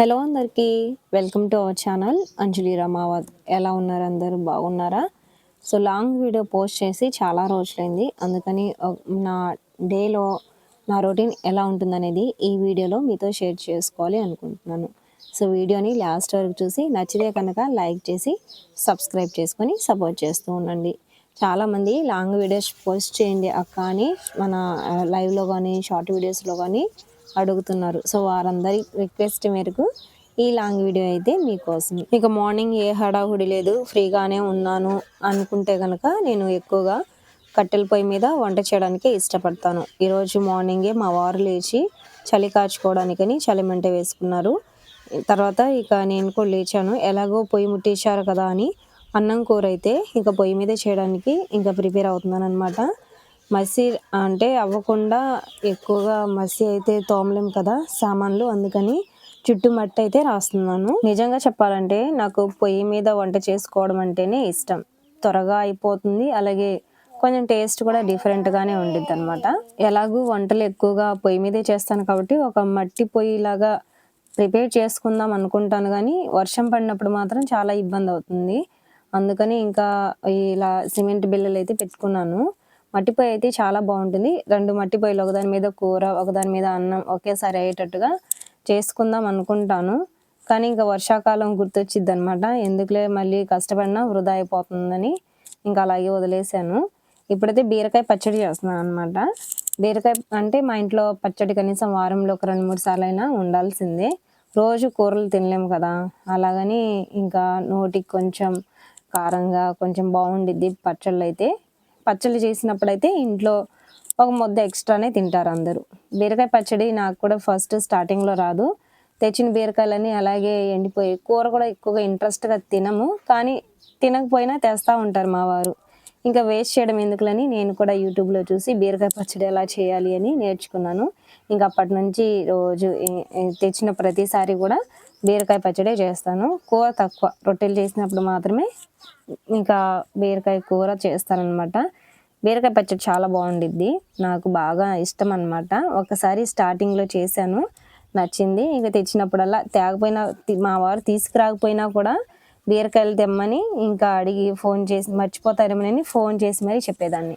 Hello అందరికీ welcome to our channel Anjali Ramavath. ఎలా ఉన్నారు అందరూ? బాగున్నారా? సో లాంగ్ వీడియో పోస్ట్ చేసి చాలా రోజులైంది. అందుకని నా డేలో నా రొటీన్ ఎలా ఉంటుందనేది ఈ వీడియోలో మీతో షేర్ చేసుకోవాలి అనుకుంటున్నాను. సో వీడియోని లాస్ట్ వరకు చూసి నచ్చితే కనుక లైక్ చేసి సబ్స్క్రైబ్ చేసుకొని సపోర్ట్ చేస్తూ ఉండండి. చాలామంది లాంగ్ వీడియోస్ పోస్ట్ చేయండి అక్క అని మన లైవ్లో కానీ షార్ట్ వీడియోస్లో కానీ అడుగుతున్నారు. సో వారందరి రిక్వెస్ట్ మేరకు ఈ లాంగ్ వీడియో అయితే మీకోసం. ఇక మార్నింగ్ ఏ హడాహుడి లేదు ఫ్రీగానే ఉన్నాను అనుకుంటే కనుక నేను ఎక్కువగా కట్టెల పొయ్యి మీద వంట చేయడానికి ఇష్టపడతాను. ఈరోజు మార్నింగే మా వారు లేచి చలి కాచుకోవడానికని చలిమంట వేసుకున్నారు. తర్వాత ఇక నేను కూడా లేచాను. ఎలాగో పొయ్యి ముట్టించారు కదా అని అన్నం కూర అయితే ఇంకా పొయ్యి మీద చేయడానికి ఇంకా ప్రిపేర్ అవుతున్నాను అనమాట మసి అంటే అవ్వకుండా ఎక్కువగా మసి అయితే తోమలేం కదా సామాన్లు. అందుకని చుట్టూ మట్టి అయితే రాస్తున్నాను. నిజంగా చెప్పాలంటే నాకు పొయ్యి మీద వంట చేసుకోవడం అంటేనే ఇష్టం. త్వరగా అయిపోతుంది. అలాగే కొంచెం టేస్ట్ కూడా డిఫరెంట్గానే ఉండిద్ది అనమాట ఎలాగూ వంటలు ఎక్కువగా పొయ్యి మీదే చేస్తాను కాబట్టి ఒక మట్టి పొయ్యి లాగా ప్రిపేర్ చేసుకుందాం అనుకుంటాను కానీ వర్షం పడినప్పుడు మాత్రం చాలా ఇబ్బంది అవుతుంది. అందుకని ఇంకా ఇలా సిమెంట్ బిల్లలు అయితే పెట్టుకున్నాను. మట్టి పొయ్యి అయితే చాలా బాగుంటుంది. రెండు మట్టి పొయ్యిలు ఒకదాని మీద కూర ఒకదాని మీద అన్నం ఒకేసారి అయ్యేటట్టుగా చేసుకుందాం అనుకుంటాను. కానీ ఇంకా వర్షాకాలం గుర్తొచ్చిద్ది అనమాట ఎందుకులే మళ్ళీ కష్టపడినా వృధా అయిపోతుందని ఇంకా అలాగే వదిలేశాను. ఇప్పుడైతే బీరకాయ పచ్చడి చేస్తున్నాను అనమాట బీరకాయ అంటే మా ఇంట్లో పచ్చడి కనీసం వారంలో ఒక రెండు మూడు సార్లు అయినా ఉండాల్సిందే. రోజు కూరలు తినలేము కదా. అలాగని ఇంకా నోటికి కొంచెం కారంగా కొంచెం బాగుండిద్ది పచ్చళ్ళు అయితే పచ్చళ్ళు చేసినప్పుడు అయితే ఇంట్లో ఒక ముద్ద ఎక్స్ట్రానే తింటారు అందరూ. బీరకాయ పచ్చడి నాకు కూడా ఫస్ట్ స్టార్టింగ్లో రాదు. తెచ్చిన బీరకాయలన్నీ అలాగే ఎండిపోయి కూర కూడా ఎక్కువగా ఇంట్రెస్ట్గా తినము. కానీ తినకపోయినా తెస్తూ ఉంటారు మా వారు. ఇంకా వేస్ట్ చేయడం ఎందుకులని నేను కూడా యూట్యూబ్లో చూసి బీరకాయ పచ్చడి ఎలా చేయాలి అని నేర్చుకున్నాను. ఇంకా అప్పటి నుంచి రోజు తెచ్చిన ప్రతిసారి కూడా బీరకాయ పచ్చడే చేస్తాను. కూర తక్కువ. రొట్టెలు చేసినప్పుడు మాత్రమే ఇంకా బీరకాయ కూర చేస్తానన్నమాట బీరకాయ పచ్చడి చాలా బాగుండిద్ది. నాకు బాగా ఇష్టం అన్నమాట ఒకసారి స్టార్టింగ్లో చేశాను. నచ్చింది. ఇంకా తెచ్చినప్పుడల్లా తేకపోయినా మా వారు తీసుకురాకపోయినా కూడా బీరకాయలు తెమ్మని ఇంకా అడిగి ఫోన్ చేసి మర్చిపోతారేమోనని ఫోన్ చేసి మరీ చెప్పేదాన్ని.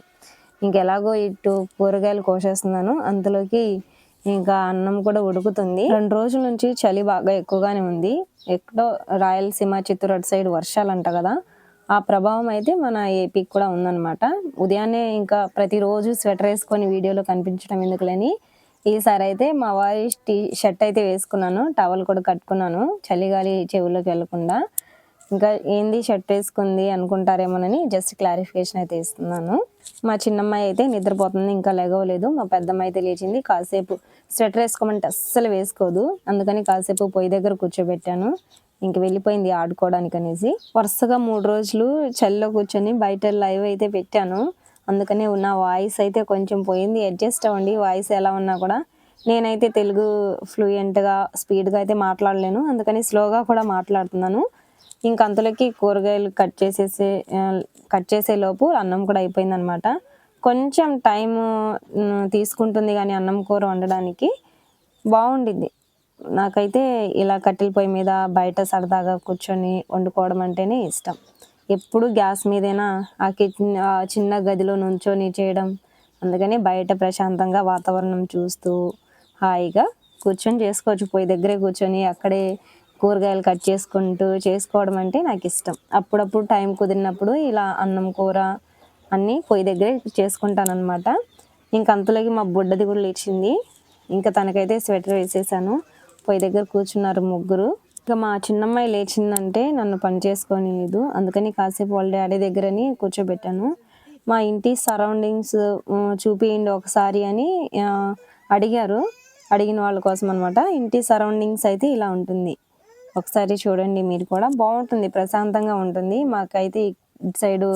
ఇంకెలాగో ఇటు కూరగాయలు కోసేస్తున్నాను. అంతలోకి ఇంకా అన్నం కూడా ఉడుకుతుంది. రెండు రోజుల నుంచి చలి బాగా ఎక్కువగానే ఉంది. ఎక్కడో రాయలసీమ చిత్తూరు అటు సైడ్ వర్షాలు అంట కదా. ఆ ప్రభావం అయితే మన ఏపీకి కూడా ఉందన్నమాట. ఉదయాన్నే ఇంకా ప్రతిరోజు స్వెటర్ వేసుకొని వీడియోలో కనిపించడం ఎందుకులని ఈసారి అయితే మా వారి టీ షర్ట్ అయితే వేసుకున్నాను టవల్ కూడా కట్టుకున్నాను చలిగాలి చెవుల్లోకి వెళ్ళకుండా ఇంకా ఏంది షర్ట్ వేసుకుంది అనుకుంటారేమోనని జస్ట్ క్లారిఫికేషన్ అయితే ఇస్తున్నాను. మా చిన్నమ్మాయి అయితే నిద్రపోతుంది ఇంకా లెగవలేదు. మా పెద్దమ్మాయి అయితే లేచింది. కాసేపు స్వెటర్ వేసుకోమంటే అస్సలు వేసుకోదు. అందుకని కాసేపు పొయ్యి దగ్గర కూర్చోబెట్టాను. ఇంక వెళ్ళిపోయింది ఆడుకోవడానికి అనేసి. వరుసగా మూడు రోజులు చలిలో కూర్చొని బయట లైవ్ అయితే పెట్టాను. అందుకనే నా వాయిస్ అయితే కొంచెం పోయింది. అడ్జస్ట్ అవ్వండి వాయిస్ ఎలా ఉన్నా కూడా. నేనైతే తెలుగు ఫ్లూయెంట్గా స్పీడ్గా అయితే మాట్లాడలేను. అందుకని స్లోగా కూడా మాట్లాడుతున్నాను. ఇంక అంతలోకి కూరగాయలు కట్ చేసేసే కట్ చేసే లోపు అన్నం కూడా అయిపోయింది అనమాట కొంచెం టైం తీసుకుంటుంది కానీ అన్నం కూర వండడానికి బాగుండిద్ది. నాకైతే ఇలా కట్టెల పొయ్యి మీద బయట సరదాగా కూర్చొని వండుకోవడం అంటేనే ఇష్టం. ఎప్పుడు గ్యాస్ మీదైనా ఆ కిచెన్ ఆ చిన్న గదిలో నుంచొని చేయడం అందుకని బయట ప్రశాంతంగా వాతావరణం చూస్తూ హాయిగా కూర్చొని చేసుకోవచ్చు. పొయ్యి దగ్గరే కూర్చొని అక్కడే కూరగాయలు కట్ చేసుకుంటూ చేసుకోవడం అంటే నాకు ఇష్టం. అప్పుడప్పుడు టైం కుదిరినప్పుడు ఇలా అన్నం కూర అన్నీ పొయ్యి దగ్గరే చేసుకుంటానమాట ఇంక అంతలోకి మా బుడ్డది కూడా లేచింది. ఇంకా తనకైతే స్వెటర్ వేసేసాను. పొయ్యి దగ్గర కూర్చున్నారు ముగ్గురు. ఇంకా మా చిన్నమ్మాయి లేచిందంటే నన్ను పని చేసుకోలేదు అందుకని కాసేపు వాళ్ళ డాడీ దగ్గరని కూర్చోబెట్టాను. మా ఇంటి సరౌండింగ్స్ చూపియండి ఒకసారి అని అడిగారు. అడిగిన వాళ్ళ కోసం అనమాట ఇంటి సరౌండింగ్స్ అయితే ఇలా ఉంటుంది. ఒకసారి చూడండి మీరు కూడా. బాగుంటుంది ప్రశాంతంగా ఉంటుంది. మాకైతే ఇటు సైడు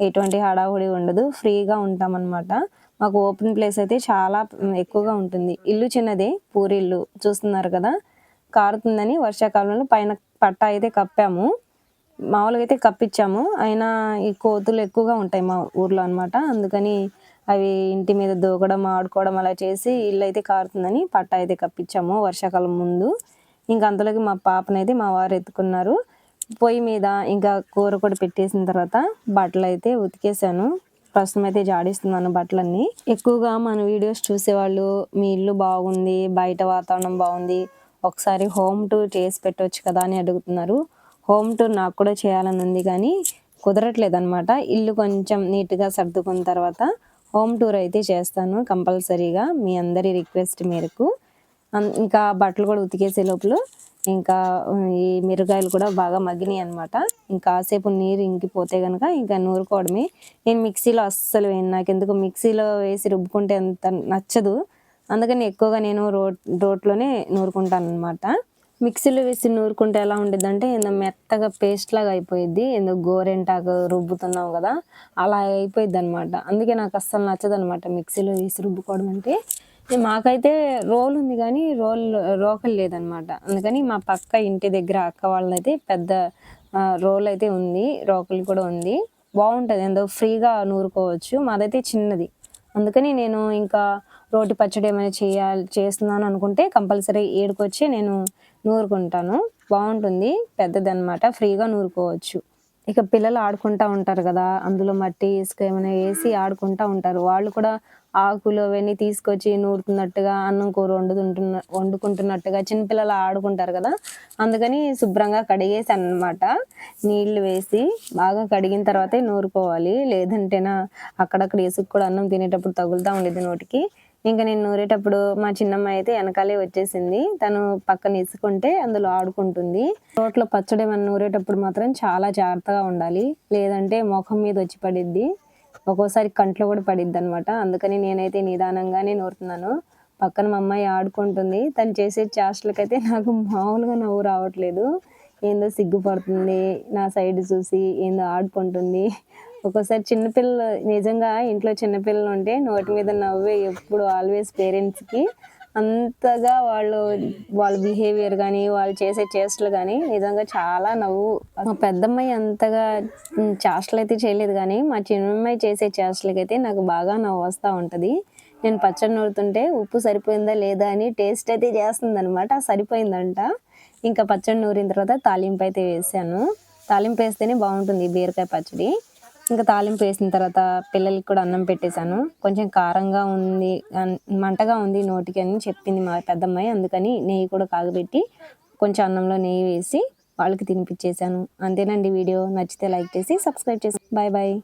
ఎటువంటి హడావుడి ఉండదు. ఫ్రీగా ఉంటామన్నమాట. మాకు ఓపెన్ ప్లేస్ అయితే చాలా ఎక్కువగా ఉంటుంది. ఇల్లు చిన్నదే పూరిల్లు చూస్తున్నారు కదా. కారుతుందని వర్షాకాలంలో పైన పట్ట అయితే కప్పాము. మామూలుగా అయితే కప్పించాము అయినా ఈ కోతులు ఎక్కువగా ఉంటాయి మా ఊర్లో అన్నమాట. అందుకని అవి ఇంటి మీద దూకడం ఆడుకోవడం అలా చేసి ఇల్లు అయితే కారుతుందని పట్ట అయితే కప్పించాము వర్షాకాలం ముందు. ఇంకా అంతలోకి మా పాపనైతే మా వారు ఎత్తుకున్నారు. పొయ్యి మీద ఇంకా కూర కూడా పెట్టేసిన తర్వాత బట్టలు అయితే ఉతికేసాను ప్రస్తుతం అయితే జాడిస్తున్నాను బట్టలన్నీ. ఎక్కువగా మన వీడియోస్ చూసేవాళ్ళు మీ ఇల్లు బాగుంది బయట వాతావరణం బాగుంది ఒకసారి హోమ్ టూర్ చేసి పెట్టవచ్చు కదా అని అడుగుతున్నారు. హోమ్ టూర్ నాకు కూడా చేయాలని ఉంది కానీ కుదరట్లేదు అనమాట ఇల్లు కొంచెం నీట్గా సర్దుకున్న తర్వాత హోమ్ టూర్ అయితే చేస్తాను కంపల్సరీగా మీ అందరి రిక్వెస్ట్ మేరకు. అన్- ఇంకా బట్టలు కూడా ఉతికేసే లోపల ఇంకా ఈ మిరగాయలు కూడా బాగా మగ్గినాయి అనమాట ఇంకా కాసేపు నీరు ఇంకిపోతే కనుక ఇంకా నూరుకోవడమే. నేను మిక్సీలో అస్సలు వేయను. నాకు ఎందుకు మిక్సీలో వేసి రుబ్బుకుంటే అంత నచ్చదు. అందుకని ఎక్కువగా నేను రోట్ రోట్లోనే నూరుకుంటాను అనమాట మిక్సీలో వేసి నూరుకుంటే ఎలా ఉంటుంది అంటే ఏందో మెత్తగా పేస్ట్ లాగా అయిపోయింది ఏందో గోరెంటాకు రుబ్బుతున్నాం కదా అలా అయిపోయింది అనమాట అందుకే నాకు అస్సలు నచ్చదు అనమాట మిక్సీలో వేసి రుబ్బుకోవడం అంటే. మాకైతే రోల్ ఉంది కానీ రోల్ రోకలు లేదనమాట. అందుకని మా పక్క ఇంటి దగ్గర అక్క వాళ్ళైతే పెద్ద రోల్ అయితే ఉంది రోకలు కూడా ఉంది. బాగుంటుంది ఏందో ఫ్రీగా నూరుకోవచ్చు. మాదైతే చిన్నది. అందుకని నేను ఇంకా రోటి పచ్చడి ఏమైనా చేయాలి చేస్తున్నాను అనుకుంటే కంపల్సరీ ఏడుకొచ్చి నేను నూరుకుంటాను. బాగుంటుంది పెద్దది అనమాట ఫ్రీగా నూరుకోవచ్చు. ఇక పిల్లలు ఆడుకుంటా ఉంటారు కదా అందులో మట్టి ఇసుక ఏమైనా వేసి ఆడుకుంటా ఉంటారు. వాళ్ళు కూడా ఆకులు అవన్నీ తీసుకొచ్చి నూరుతున్నట్టుగా అన్నం కూర వండుతుంటున్న వండుకుంటున్నట్టుగా చిన్నపిల్లలు ఆడుకుంటారు కదా. అందుకని శుభ్రంగా కడిగేసాను అనమాట నీళ్ళు వేసి బాగా కడిగిన తర్వాతే నూరుకోవాలి. లేదంటేనా అక్కడక్కడ ఇసుక కూడా అన్నం తినేటప్పుడు తగులుతూ ఉండేది నోటికి. ఇంకా నేను నూరేటప్పుడు మా చిన్నమ్మ అయితే వెనకాలే వచ్చేసింది. తను పక్కన ఇసుకుంటే అందులో ఆడుకుంటుంది. రోట్లో పచ్చడి మనం నూరేటప్పుడు మాత్రం చాలా జాగ్రత్తగా ఉండాలి. లేదంటే ముఖం మీద వచ్చి పడిద్ది. ఒక్కోసారి కంట్లో కూడా పడిద్ది అనమాట అందుకని నేనైతే నిదానంగానే నూరుతున్నాను. పక్కన మా అమ్మాయి ఆడుకుంటుంది. తను చేసే చేష్టలకైతే నాకు మామూలుగా నవ్వు రావట్లేదు. ఏందో సిగ్గుపడుతుంది. నా సైడ్ చూసి ఏందో ఆడుకుంటుంది. ఒక్కోసారి చిన్నపిల్లలు నిజంగా ఇంట్లో చిన్నపిల్లలు ఉంటే నోటి మీద నవ్వే ఎప్పుడు ఆల్వేస్ పేరెంట్స్కి అంతగా వాళ్ళు వాళ్ళ బిహేవియర్ కానీ వాళ్ళు చేసే చేష్టలు కానీ నిజంగా చాలా నవ్వు. మా పెద్దమ్మాయి అంతగా చేష్టలు అయితే చేయలేదు కానీ మా చిన్నమ్మాయి చేసే చేష్టలకైతే నాకు బాగా నవ్వు వస్తూ ఉంటుంది. నేను పచ్చడి నూరుతుంటే ఉప్పు సరిపోయిందా లేదా అని టేస్ట్ అయితే చేస్తుంది అనమాట సరిపోయిందంట. ఇంకా పచ్చడి నూరిన తర్వాత తాలింపు అయితే వేసాను. తాలింపు వేస్తేనే బాగుంటుంది బీరకాయ పచ్చడి. ఇంకా తాలింపు వేసిన తర్వాత పిల్లలకి కూడా అన్నం పెట్టేశాను. కొంచెం కారంగా ఉంది మంటగా ఉంది నోటికి అని చెప్పింది మా పెద్దమ్మాయి. అందుకని నెయ్యి కూడా కాగబెట్టి కొంచెం అన్నంలో నెయ్యి వేసి వాళ్ళకి తినిపించేశాను అంతేనండి వీడియో. నచ్చితే లైక్ చేసి సబ్స్క్రైబ్ చేసి బాయ్ బాయ్.